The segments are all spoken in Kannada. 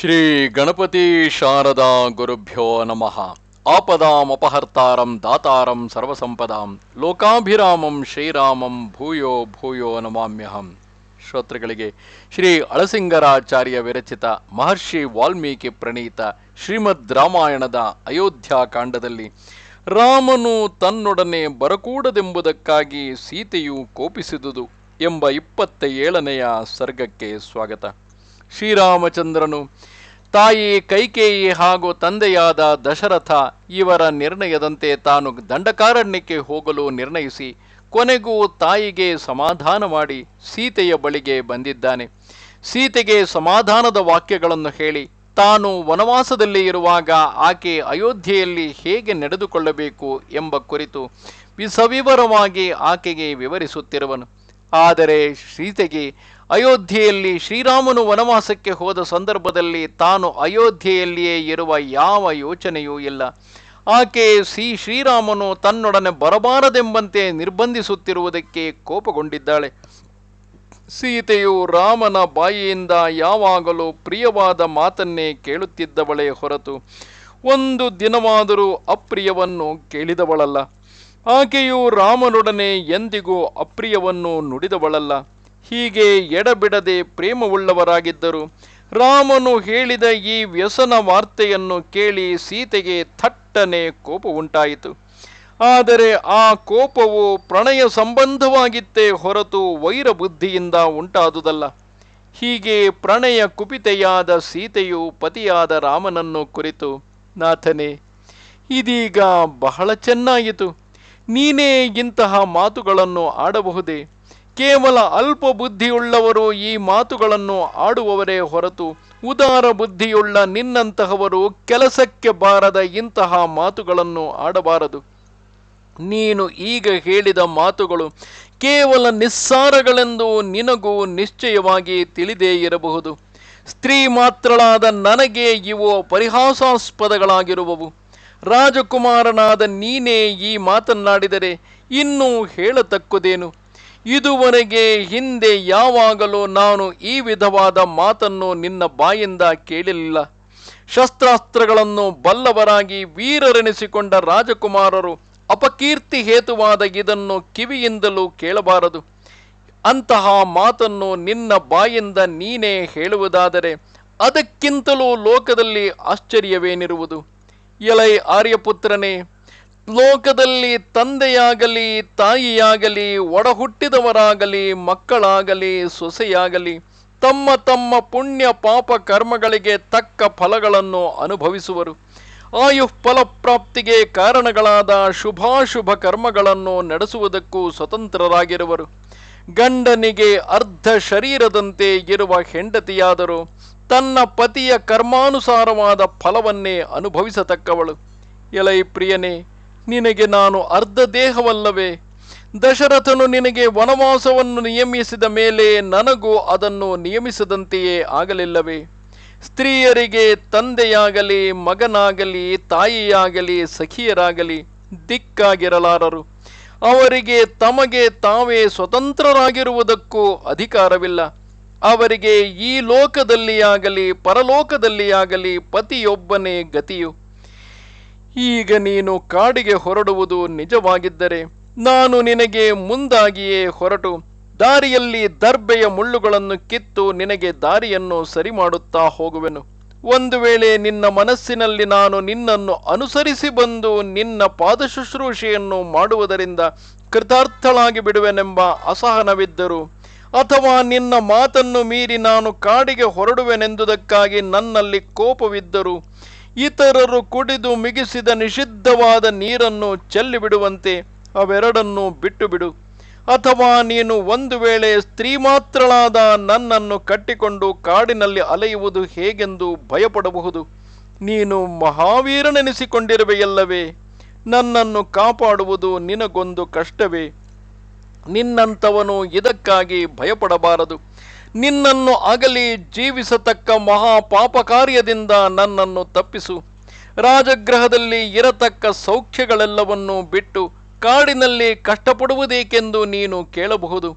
ಶ್ರೀ ಗಣಪತಿ ಶಾರದಾ ಗುರುಭ್ಯೋ ನಮಃ. ಆಪದಾಮಪಹರ್ತಾರಂ ದಾತಾರಂ ಸರ್ವಸಂಪದಾಂ ಲೋಕಾಭಿರಾಮಂ ಶ್ರೀರಾಮಂ ಭೂಯೋ ಭೂಯೋ ನಮಾಮ್ಯಹಂ. ಶ್ರೋತೃಗಳಿಗೆ ಶ್ರೀ ಅಳಸಿಂಗರಾಚಾರ್ಯ ವಿರಚಿತ ಮಹರ್ಷಿ ವಾಲ್ಮೀಕಿ ಪ್ರಣೀತ ಶ್ರೀಮದ್ ರಾಮಾಯಣದ ಅಯೋಧ್ಯ ಕಾಂಡದಲ್ಲಿ ರಾಮನು ತನ್ನೊಡನೆ ಬರಕೂಡದೆಂಬುದಕ್ಕಾಗಿ ಸೀತೆಯು ಕೋಪಿಸಿದುದು ಎಂಬ ಇಪ್ಪತ್ತ ಏಳನೆಯ ಸರ್ಗಕ್ಕೆ ಸ್ವಾಗತ. ಶ್ರೀರಾಮಚಂದ್ರನು, ತಾಯಿ ಕೈಕೇಯಿ ಹಾಗೂ ತಂದೆಯಾದ ದಶರಥ ಇವರ ನಿರ್ಣಯದಂತೆ ತಾನು ದಂಡಕಾರಣ್ಯಕ್ಕೆ ಹೋಗಲು ನಿರ್ಣಯಿಸಿ, ಕೊನೆಗೂ ತಾಯಿಗೆ ಸಮಾಧಾನ ಮಾಡಿ ಸೀತೆಯ ಬಳಿಗೆ ಬಂದಿದ್ದಾನೆ. ಸೀತೆಗೆ ಸಮಾಧಾನದ ವಾಕ್ಯಗಳನ್ನು ಹೇಳಿ, ತಾನು ವನವಾಸದಲ್ಲಿ ಇರುವಾಗ ಆಕೆ ಅಯೋಧ್ಯೆಯಲ್ಲಿ ಹೇಗೆ ನಡೆದುಕೊಳ್ಳಬೇಕು ಎಂಬ ಕುರಿತು ಸವಿವರವಾಗಿ ಆಕೆಗೆ ವಿವರಿಸುತ್ತಿರುವನು. ಆದರೆ ಸೀತೆಗೆ ಅಯೋಧ್ಯೆಯಲ್ಲಿ ಶ್ರೀರಾಮನು ವನವಾಸಕ್ಕೆ ಹೋದ ಸಂದರ್ಭದಲ್ಲಿ ತಾನು ಅಯೋಧ್ಯೆಯಲ್ಲಿಯೇ ಇರುವ ಯಾವ ಯೋಚನೆಯೂ ಇಲ್ಲ. ಆಕೆ ಸಿ ಶ್ರೀರಾಮನು ತನ್ನೊಡನೆ ಬರಬಾರದೆಂಬಂತೆ ನಿರ್ಬಂಧಿಸುತ್ತಿರುವುದಕ್ಕೆ ಕೋಪಗೊಂಡಿದ್ದಾಳೆ. ಸೀತೆಯು ರಾಮನ ಬಾಯಿಯಿಂದ ಯಾವಾಗಲೂ ಪ್ರಿಯವಾದ ಮಾತನ್ನೇ ಕೇಳುತ್ತಿದ್ದವಳೇ ಹೊರತು ಒಂದು ದಿನವಾದರೂ ಅಪ್ರಿಯವನ್ನು ಕೇಳಿದವಳಲ್ಲ. ಆಕೆಯು ರಾಮನೊಡನೆ ಎಂದಿಗೂ ಅಪ್ರಿಯವನ್ನು ನುಡಿದವಳಲ್ಲ. ಹೀಗೆ ಎಡಬಿಡದೆ ಪ್ರೇಮವುಳ್ಳವರಾಗಿದ್ದರು. ರಾಮನು ಹೇಳಿದ ಈ ವ್ಯಸನ ವಾರ್ತೆಯನ್ನು ಕೇಳಿ ಸೀತೆಗೆ ಥಟ್ಟನೆ ಕೋಪ ಉಂಟಾಯಿತು. ಆದರೆ ಆ ಕೋಪವು ಪ್ರಣಯ ಸಂಬಂಧವಾಗಿತ್ತೇ ಹೊರತು ವೈರ ಬುದ್ಧಿಯಿಂದ ಉಂಟಾದುದಲ್ಲ. ಹೀಗೆ ಪ್ರಣಯ ಕುಪಿತೆಯಾದ ಸೀತೆಯು ಪತಿಯಾದ ರಾಮನನ್ನು ಕುರಿತು, ನಾಥನೇ, ಇದೀಗ ಬಹಳ ಚೆನ್ನಾಯಿತು ನೀನೇ ಇಂತಹ ಮಾತುಗಳನ್ನು ಆಡಬಹುದೇ? ಕೇವಲ ಅಲ್ಪ ಬುದ್ಧಿಯುಳ್ಳವರು ಈ ಮಾತುಗಳನ್ನು ಆಡುವವರೇ ಹೊರತು ಉದಾರ ಬುದ್ಧಿಯುಳ್ಳ ನಿನ್ನಂತಹವರು ಕೆಲಸಕ್ಕೆ ಬಾರದ ಇಂತಹ ಮಾತುಗಳನ್ನು ಆಡಬಾರದು. ನೀನು ಈಗ ಹೇಳಿದ ಮಾತುಗಳು ಕೇವಲ ನಿಸ್ಸಾರಗಳೆಂದು ನಿನಗೂ ನಿಶ್ಚಯವಾಗಿ ತಿಳಿದೇ ಇರಬಹುದು. ಸ್ತ್ರೀ ಮಾತ್ರಳಾದ ನನಗೆ ಇವು ಪರಿಹಾಸಾಸ್ಪದಗಳಾಗಿರುವವು. ರಾಜಕುಮಾರನಾದ ನೀನೇ ಈ ಮಾತನ್ನಾಡಿದರೆ ಇನ್ನೂ ಹೇಳತಕ್ಕುದೇನು? ಇದುವರೆಗೆ ಹಿಂದೆ ಯಾವಾಗಲೂ ನಾನು ಈ ವಿಧವಾದ ಮಾತನ್ನು ನಿನ್ನ ಬಾಯಿಂದ ಕೇಳಲಿಲ್ಲ. ಶಸ್ತ್ರಾಸ್ತ್ರಗಳನ್ನು ಬಲ್ಲವರಾಗಿ ವೀರರೆನಿಸಿಕೊಂಡ ರಾಜಕುಮಾರರು ಅಪಕೀರ್ತಿ ಹೇತುವಾದ ಇದನ್ನು ಕಿವಿಯಿಂದಲೂ ಕೇಳಬಾರದು. ಅಂತಹ ಮಾತನ್ನು ನಿನ್ನ ಬಾಯಿಂದ ನೀನೇ ಹೇಳುವುದಾದರೆ ಅದಕ್ಕಿಂತಲೂ ಲೋಕದಲ್ಲಿ ಆಶ್ಚರ್ಯವೇನಿರುವುದು. ಎಲೈ ಆರ್ಯಪುತ್ರನೇ ಲೋಕದಲ್ಲಿ ತಂದೆಯಾಗಲಿ, ತಾಯಿಯಾಗಲಿ, ಒಡಹುಟ್ಟಿದವರಾಗಲಿ, ಮಕ್ಕಳಾಗಲಿ, ಸೊಸೆಯಾಗಲಿ, ತಮ್ಮ ತಮ್ಮ ಪುಣ್ಯ ಪಾಪ ಕರ್ಮಗಳಿಗೆ ತಕ್ಕ ಫಲಗಳನ್ನು ಅನುಭವಿಸುವರು. ಆಯು ಫಲಪ್ರಾಪ್ತಿಗೆ ಕಾರಣಗಳಾದ ಶುಭಾಶುಭ ಕರ್ಮಗಳನ್ನು ನಡೆಸುವುದಕ್ಕೂ ಸ್ವತಂತ್ರರಾಗಿರುವರು. ಗಂಡನಿಗೆ ಅರ್ಧ ಶರೀರದಂತೆ ಇರುವ ಹೆಂಡತಿಯಾದರೂ ತನ್ನ ಪತಿಯ ಕರ್ಮಾನುಸಾರವಾದ ಫಲವನ್ನೇ ಅನುಭವಿಸತಕ್ಕವಳು. ಎಲೈ ಪ್ರಿಯನೇ ನಿನಗೆ ನಾನು ಅರ್ಧ ದೇಹವಲ್ಲವೇ? ದಶರಥನು ನಿನಗೆ ವನವಾಸವನ್ನು ನಿಯಮಿಸಿದ ಮೇಲೆ ನನಗೂ ಅದನ್ನು ನಿಯಮಿಸದಂತೆಯೇ ಆಗಲಿಲ್ಲವೇ? ಸ್ತ್ರೀಯರಿಗೆ ತಂದೆಯಾಗಲಿ, ಮಗನಾಗಲಿ, ತಾಯಿಯಾಗಲಿ, ಸಖಿಯರಾಗಲಿ ದಿಕ್ಕಾಗಿರಲಾರರು. ಅವರಿಗೆ ತಮಗೆ ತಾವೇ ಸ್ವತಂತ್ರರಾಗಿರುವುದಕ್ಕೂ ಅಧಿಕಾರವಿಲ್ಲ. ಅವರಿಗೆ ಈ ಲೋಕದಲ್ಲಿಯಾಗಲಿ, ಪರಲೋಕದಲ್ಲಿಯಾಗಲಿ ಪತಿಯೊಬ್ಬನೇ ಗತಿಯು. ಈಗ ನೀನು ಕಾಡಿಗೆ ಹೊರಡುವುದು ನಿಜವಾಗಿದ್ದರೆ ನಾನು ನಿನಗೆ ಮುಂದಾಗಿಯೇ ಹೊರಟು. ದಾರಿಯಲ್ಲಿ ದರ್ಬೆಯ ಮುಳ್ಳುಗಳನ್ನು ಕಿತ್ತು ನಿನಗೆ ದಾರಿಯನ್ನು ಸರಿ ಮಾಡುತ್ತಾ ಹೋಗುವೆನು. ಒಂದು ವೇಳೆ ನಿನ್ನ ಮನಸ್ಸಿನಲ್ಲಿ ನಾನು ನಿನ್ನನ್ನು ಅನುಸರಿಸಿ ಬಂದು ನಿನ್ನ ಪಾದಶುಶ್ರೂಷೆಯನ್ನು ಮಾಡುವುದರಿಂದ ಕೃತಾರ್ಥಳಾಗಿ ಬಿಡುವೆನೆಂಬ ಅಸಹನವಿದ್ದರು, ಅಥವಾ ನಿನ್ನ ಮಾತನ್ನು ಮೀರಿ ನಾನು ಕಾಡಿಗೆ ಹೊರಡುವೆನೆಂದುದಕ್ಕಾಗಿ ನನ್ನಲ್ಲಿ ಕೋಪವಿದ್ದರು ಇತರರು ಕುಡಿದು ಮಿಗಿಸಿದ ನಿಷಿದ್ಧವಾದ ನೀರನ್ನು ಚೆಲ್ಲಿಬಿಡುವಂತೆ ಅವೆರಡನ್ನು ಬಿಟ್ಟು ಬಿಡು ಅಥವಾ ನೀನು ಒಂದು ವೇಳೆ ಸ್ತ್ರೀ ಮಾತ್ರಳಾದ ನನ್ನನ್ನು ಕಟ್ಟಿಕೊಂಡು ಕಾಡಿನಲ್ಲಿ ಅಲೆಯುವುದು ಹೇಗೆಂದು ಭಯಪಡಬಹುದು? ನೀನು ಮಹಾವೀರನೆನಿಸಿಕೊಂಡಿರುವೆಯಲ್ಲವೇ? ನನ್ನನ್ನು ಕಾಪಾಡುವುದು ನಿನಗೊಂದು ಕಷ್ಟವೇ? ನಿನ್ನಂಥವನು ಇದಕ್ಕಾಗಿ ಭಯಪಡಬಾರದು. ನಿನ್ನನ್ನು ಅಗಲಿ ಜೀವಿಸತಕ್ಕ ಮಹಾಪಾಪ ಕಾರ್ಯದಿಂದ ನನ್ನನ್ನು ತಪ್ಪಿಸು. ರಾಜಗ್ರಹದಲ್ಲಿ ಇರತಕ್ಕ ಸೌಖ್ಯಗಳೆಲ್ಲವನ್ನೂ ಬಿಟ್ಟು ಕಾಡಿನಲ್ಲಿ ಕಷ್ಟಪಡುವುದೇಕೆಂದು ನೀನು ಕೇಳಬಹುದು.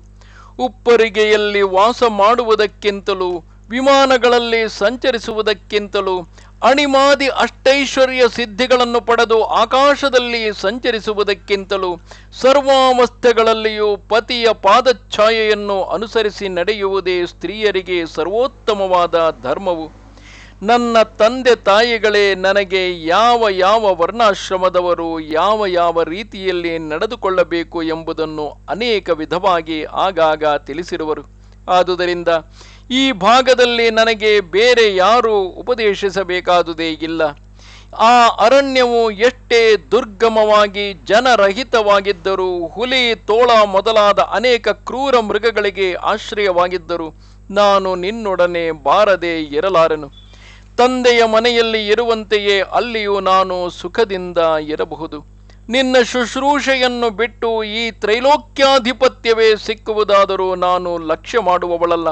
ಉಪ್ಪರಿಗೆಯಲ್ಲಿ ವಾಸ ಮಾಡುವುದಕ್ಕಿಂತಲೂ, ವಿಮಾನಗಳಲ್ಲಿ ಸಂಚರಿಸುವುದಕ್ಕಿಂತಲೂ ಅಣಿಮಾದಿ ಅಷ್ಟೈಶ್ವರ್ಯ ಸಿದ್ಧಿಗಳನ್ನು ಪಡೆದು ಆಕಾಶದಲ್ಲಿ ಸಂಚರಿಸುವುದಕ್ಕಿಂತಲೂ ಸರ್ವಾವಸ್ಥೆಗಳಲ್ಲಿಯೂ ಪತಿಯ ಪಾದಛಾಯೆಯನ್ನು ಅನುಸರಿಸಿ ನಡೆಯುವುದೇ ಸ್ತ್ರೀಯರಿಗೆ ಸರ್ವೋತ್ತಮವಾದ ಧರ್ಮವು. ನನ್ನ ತಂದೆ ತಾಯಿಗಳೇ, ನನಗೆ ಯಾವ ಯಾವ ವರ್ಣಾಶ್ರಮದವರು ಯಾವ ಯಾವ ರೀತಿಯಲ್ಲಿ ನಡೆದುಕೊಳ್ಳಬೇಕು ಎಂಬುದನ್ನು ಅನೇಕ ವಿಧವಾಗಿ ಆಗಾಗ ತಿಳಿಸಿರುವರು. ಆದುದರಿಂದ ಈ ಭಾಗದಲ್ಲಿ ನನಗೆ ಬೇರೆ ಯಾರೂ ಉಪದೇಶಿಸಬೇಕಾದುದೇ ಇಲ್ಲ. ಆ ಅರಣ್ಯವು ಎಷ್ಟೇ ದುರ್ಗಮವಾಗಿ, ಜನರಹಿತವಾಗಿದ್ದರೂ, ಹುಲಿ, ತೋಳ ಮೊದಲಾದ ಅನೇಕ ಕ್ರೂರ ಮೃಗಗಳಿಗೆ ಆಶ್ರಯವಾಗಿದ್ದರು. ನಾನು ನಿನ್ನೊಡನೆ ಬಾರದೆ ಇರಲಾರನು. ತಂದೆಯ ಮನೆಯಲ್ಲಿ ಇರುವಂತೆಯೇ ಅಲ್ಲಿಯೂ ನಾನು ಸುಖದಿಂದ ಇರಬಹುದು. ನಿನ್ನ ಶುಶ್ರೂಷೆಯನ್ನು ಬಿಟ್ಟು ಈ ತ್ರೈಲೋಕ್ಯಾಧಿಪತ್ಯವೇ ಸಿಕ್ಕುವುದಾದರೂ ನಾನು ಲಕ್ಷ್ಯ ಮಾಡುವವಳಲ್ಲ.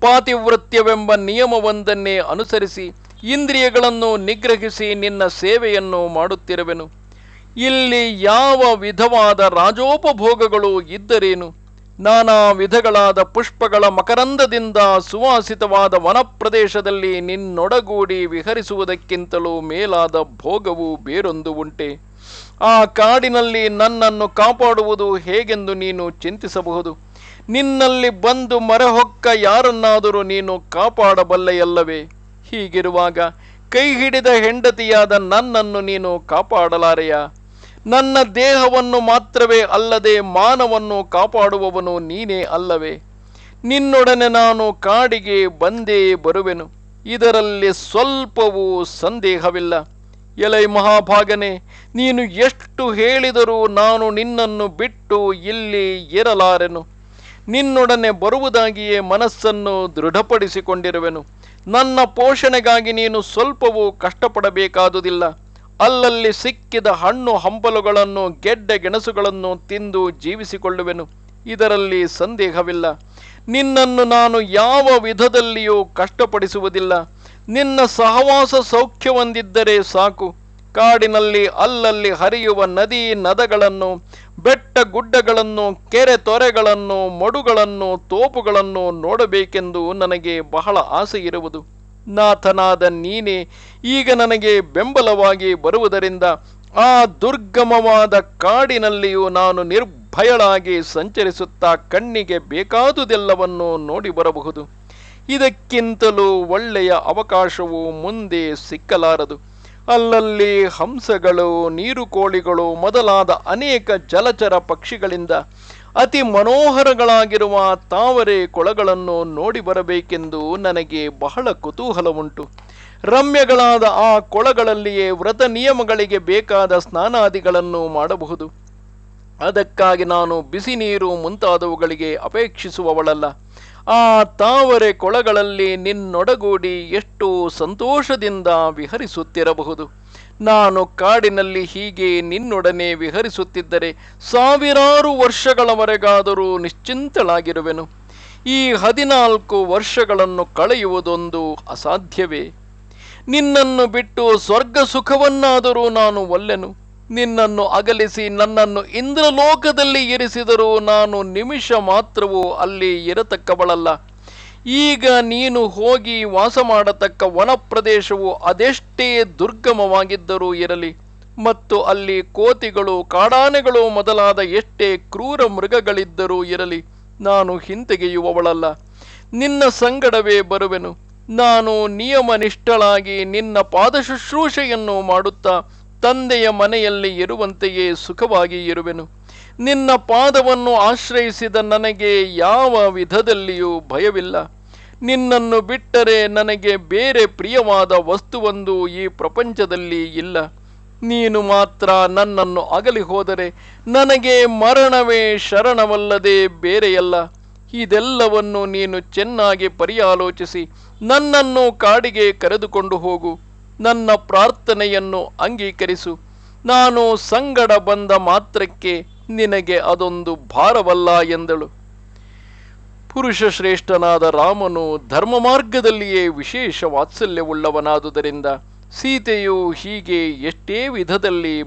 ಪಾತಿವೃತ್ಯವೆಂಬ ನಿಯಮವೊಂದನ್ನೇ ಅನುಸರಿಸಿ ಇಂದ್ರಿಯಗಳನ್ನು ನಿಗ್ರಹಿಸಿ ನಿನ್ನ ಸೇವೆಯನ್ನು ಮಾಡುತ್ತಿರುವೆನು. ಇಲ್ಲಿ ಯಾವ ವಿಧವಾದ ರಾಜೋಪಭೋಗಗಳು ಇದ್ದರೇನು? ನಾನಾ ವಿಧಗಳಾದ ಪುಷ್ಪಗಳ ಮಕರಂದದಿಂದ ಸುವಾಸಿತವಾದ ವನಪ್ರದೇಶದಲ್ಲಿ ನಿನ್ನೊಡಗೂಡಿ ವಿಹರಿಸುವುದಕ್ಕಿಂತಲೂ ಮೇಲಾದ ಭೋಗವು ಬೇರೊಂದು ಉಂಟೆ. ಆ ಕಾಡಿನಲ್ಲಿ ನನ್ನನ್ನು ಕಾಪಾಡುವುದು ಹೇಗೆಂದು ನೀನು ಚಿಂತಿಸಬಹುದು? ನಿನ್ನಲ್ಲಿ ಬಂದು ಮರಹೊಕ್ಕ ಯಾರನ್ನಾದರೂ ನೀನು ಕಾಪಾಡಬಲ್ಲೆಯಲ್ಲವೇ? ಹೀಗಿರುವಾಗ ಕೈ ಹಿಡಿದ ಹೆಂಡತಿಯಾದ ನನ್ನನ್ನು ನೀನು ಕಾಪಾಡಲಾರೆಯ? ನನ್ನ ದೇಹವನ್ನು ಮಾತ್ರವೇ ಅಲ್ಲದೆ ಮಾನವನ್ನು ಕಾಪಾಡುವವನು ನೀನೇ ಅಲ್ಲವೇ? ನಿನ್ನೊಡನೆ ನಾನು ಕಾಡಿಗೆ ಬಂದೇ ಬರುವೆನು. ಇದರಲ್ಲಿ ಸ್ವಲ್ಪವೂ ಸಂದೇಹವಿಲ್ಲ. ಎಲೈ ಮಹಾಭಾಗನೆ, ನೀನು ಎಷ್ಟು ಹೇಳಿದರೂ ನಾನು ನಿನ್ನನ್ನು ಬಿಟ್ಟು ಇಲ್ಲಿ ಇರಲಾರೆನು ನಿನ್ನೊಡನೆ ಬರುವುದಾಗಿಯೇ ಮನಸ್ಸನ್ನು ದೃಢಪಡಿಸಿಕೊಂಡಿರುವೆನು. ನನ್ನ ಪೋಷಣೆಗಾಗಿ ನೀನು ಸ್ವಲ್ಪವೂ ಕಷ್ಟಪಡಬೇಕಾದುದಿಲ್ಲ. ಅಲ್ಲಲ್ಲಿ ಸಿಕ್ಕಿದ ಹಣ್ಣು ಹಂಪಲುಗಳನ್ನು, ಗೆಡ್ಡೆ ಗೆಣಸುಗಳನ್ನು ತಿಂದು ಜೀವಿಸಿಕೊಳ್ಳುವೆನು. ಇದರಲ್ಲಿ ಸಂದೇಹವಿಲ್ಲ. ನಿನ್ನನ್ನು ನಾನು ಯಾವ ವಿಧದಲ್ಲಿಯೂ ಕಷ್ಟಪಡಿಸುವುದಿಲ್ಲ. ನಿನ್ನ ಸಹವಾಸ ಸೌಖ್ಯವೊಂದಿದ್ದರೆ ಸಾಕು. ಕಾಡಿನಲ್ಲಿ ಅಲ್ಲಲ್ಲಿ ಹರಿಯುವ ನದಿ ನದಗಳನ್ನು, ಬೆಟ್ಟ ಗುಡ್ಡಗಳನ್ನು, ಕೆರೆ ತೊರೆಗಳನ್ನು, ಮಡುಗಳನ್ನು, ತೋಪುಗಳನ್ನು ನೋಡಬೇಕೆಂದು ನನಗೆ ಬಹಳ ಆಸೆ ಇರುವುದು. ನಾಥನಾದ ನೀನೇ, ಈಗ ನನಗೆ ಬೆಂಬಲವಾಗಿ ಬರುವುದರಿಂದ ಆ ದುರ್ಗಮವಾದ ಕಾಡಿನಲ್ಲಿಯೂ ನಾನು ನಿರ್ಭಯಳಾಗಿ ಸಂಚರಿಸುತ್ತಾ ಕಣ್ಣಿಗೆ ಬೇಕಾದುದೆಲ್ಲವನ್ನು ನೋಡಿ ಬರಬಹುದು. ಇದಕ್ಕಿಂತಲೂ ಒಳ್ಳೆಯ ಅವಕಾಶವು ಮುಂದೆ ಸಿಕ್ಕಲಾರದು. ಅಲ್ಲಲ್ಲಿ ಹಂಸಗಳು ನೀರು ಕೋಳಿಗಳು ಮೊದಲಾದ ಅನೇಕ ಜಲಚರ ಪಕ್ಷಿಗಳಿಂದ ಅತಿ ಮನೋಹರಗಳಾಗಿರುವ ತಾವರೆ ಕೊಳಗಳನ್ನು ನೋಡಿ ಬರಬೇಕೆಂದು ನನಗೆ ಬಹಳ ಕುತೂಹಲ ಉಂಟು ರಮ್ಯಗಳಾದ ಆ ಕೊಳಗಳಲ್ಲಿಯೇ ವ್ರತ ನಿಯಮಗಳಿಗೆ ಬೇಕಾದ ಸ್ನಾನಾದಿಗಳನ್ನು ಮಾಡಬಹುದು. ಅದಕ್ಕಾಗಿ ನಾನು ಬಿಸಿ ನೀರು ಮುಂತಾದವುಗಳಿಗೆ ಅಪೇಕ್ಷಿಸುವವಳಲ್ಲ. ಆ ತಾವರೆ ಕೊಳಗಳಲ್ಲಿ ನಿನ್ನೊಡಗೂಡಿ ಎಷ್ಟು ಸಂತೋಷದಿಂದ ವಿಹರಿಸುತ್ತಿರಬಹುದು. ನಾನು ಕಾಡಿನಲ್ಲಿ ಹೀಗೆ ನಿನ್ನೊಡನೆ ವಿಹರಿಸುತ್ತಿದ್ದರೆ ಸಾವಿರಾರು ವರ್ಷಗಳವರೆಗಾದರೂ ನಿಶ್ಚಿಂತಳಾಗಿರುವೆನು. ಈ ಹದಿನಾಲ್ಕು ವರ್ಷಗಳನ್ನು ಕಳೆಯುವುದೊಂದು ಅಸಾಧ್ಯವೇ. ನಿನ್ನನ್ನು ಬಿಟ್ಟು ಸ್ವರ್ಗ ಸುಖವನ್ನಾದರೂ ನಾನು ಒಲ್ಲೆನು. ನಿನ್ನನ್ನು ಅಗಲಿಸಿ ನನ್ನನ್ನು ಇಂದ್ರಲೋಕದಲ್ಲಿ ಇರಿಸಿದರೂ ನಾನು ನಿಮಿಷ ಮಾತ್ರವೂ ಅಲ್ಲಿ ಇರತಕ್ಕವಳಲ್ಲ. ಈಗ ನೀನು ಹೋಗಿ ವಾಸ ಮಾಡತಕ್ಕ ವನಪ್ರದೇಶವು ಅದೆಷ್ಟೇ ದುರ್ಗಮವಾಗಿದ್ದರೂ ಇರಲಿ. ಮತ್ತು ಅಲ್ಲಿ ಕೋತಿಗಳು, ಕಾಡಾನೆಗಳು ಮೊದಲಾದ ಎಷ್ಟೇ ಕ್ರೂರ ಮೃಗಗಳಿದ್ದರೂ ಇರಲಿ. ನಾನು ಹಿಂತೆಗೆಯುವವಳಲ್ಲ. ನಿನ್ನ ಸಂಗಡವೇ ಬರುವೆನು. ನಾನು ನಿಯಮನಿಷ್ಠಳಾಗಿ ನಿನ್ನ ಪಾದಶುಶ್ರೂಷೆಯನ್ನು ಮಾಡುತ್ತಾ ತಂದೆಯ ಮನೆಯಲ್ಲಿ ಇರುವಂತೆಯೇ ಸುಖವಾಗಿ ಇರುವೆನು. ನಿನ್ನ ಪಾದವನ್ನು ಆಶ್ರಯಿಸಿದ ನನಗೆ ಯಾವ ವಿಧದಲ್ಲಿಯೂ ಭಯವಿಲ್ಲ. ನಿನ್ನನ್ನು ಬಿಟ್ಟರೆ ನನಗೆ ಬೇರೆ ಪ್ರಿಯವಾದ ವಸ್ತುವೊಂದು ಈ ಪ್ರಪಂಚದಲ್ಲಿ ಇಲ್ಲ. ನೀನು ಮಾತ್ರ ನನ್ನನ್ನು ಅಗಲಿ ಹೋದರೆ ನನಗೆ ಮರಣವೇ ಶರಣವಲ್ಲದೆ ಬೇರೆಯಲ್ಲ. ಇದೆಲ್ಲವನ್ನು ನೀನು ಚೆನ್ನಾಗಿ ಪರಿಯಾಲೋಚಿಸಿ ನನ್ನನ್ನು ಕಾಡಿಗೆ ಕರೆದುಕೊಂಡು ಹೋಗು. ನನ್ನ ಪ್ರಾರ್ಥನೆಯನ್ನು ಅಂಗೀಕರಿಸು. ನಾನು ಸಂಗಡ ಬಂದ ಮಾತ್ರಕ್ಕೆ ನಿನಗೆ ಅದೊಂದು ಭಾರವಲ್ಲ ಎಂದಳು. ಪುರುಷ ಶ್ರೇಷ್ಠನಾದ ರಾಮನು ಧರ್ಮ ಮಾರ್ಗದಲ್ಲಿಯೇ ವಿಶೇಷ ವಾತ್ಸಲ್ಯವುಳ್ಳವನಾದುದರಿಂದ ಸೀತೆಯು ಹೀಗೆ ಎಷ್ಟೇ ವಿಧದಲ್ಲಿ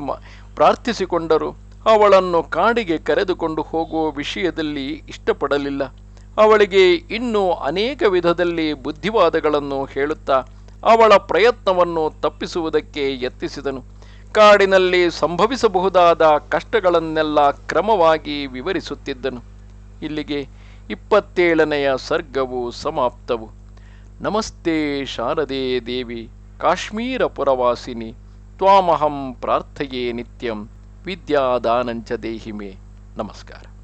ಪ್ರಾರ್ಥಿಸಿಕೊಂಡರು, ಅವಳನ್ನು ಕಾಡಿಗೆ ಕರೆದುಕೊಂಡು ಹೋಗುವ ವಿಷಯದಲ್ಲಿ ಇಷ್ಟಪಡಲಿಲ್ಲ. ಅವಳಿಗೆ ಇನ್ನೂ ಅನೇಕ ವಿಧದಲ್ಲಿ ಬುದ್ಧಿವಾದಗಳನ್ನು ಹೇಳುತ್ತಾ ಅವಳ ಪ್ರಯತ್ನವನ್ನು ತಪ್ಪಿಸುವುದಕ್ಕೆ ಯತ್ನಿಸಿದನು. ಕಾಡಿನಲ್ಲಿ ಸಂಭವಿಸಬಹುದಾದ ಕಷ್ಟಗಳನ್ನೆಲ್ಲ ಕ್ರಮವಾಗಿ ವಿವರಿಸುತ್ತಿದ್ದನು. ಇಲ್ಲಿಗೆ ಇಪ್ಪತ್ತೇಳನೆಯ ಸರ್ಗವು ಸಮಾಪ್ತವು. ನಮಸ್ತೆ ಶಾರದೇ ದೇವಿ, ಕಾಶ್ಮೀರ ಪುರವಾಸಿನಿ, ತ್ವಾಮಹಂ ಪ್ರಾರ್ಥೆಯೇ ನಿತ್ಯಂ, ವಿದ್ಯಾದಾನಂಚ ದೇಹಿಮೆ. ನಮಸ್ಕಾರ.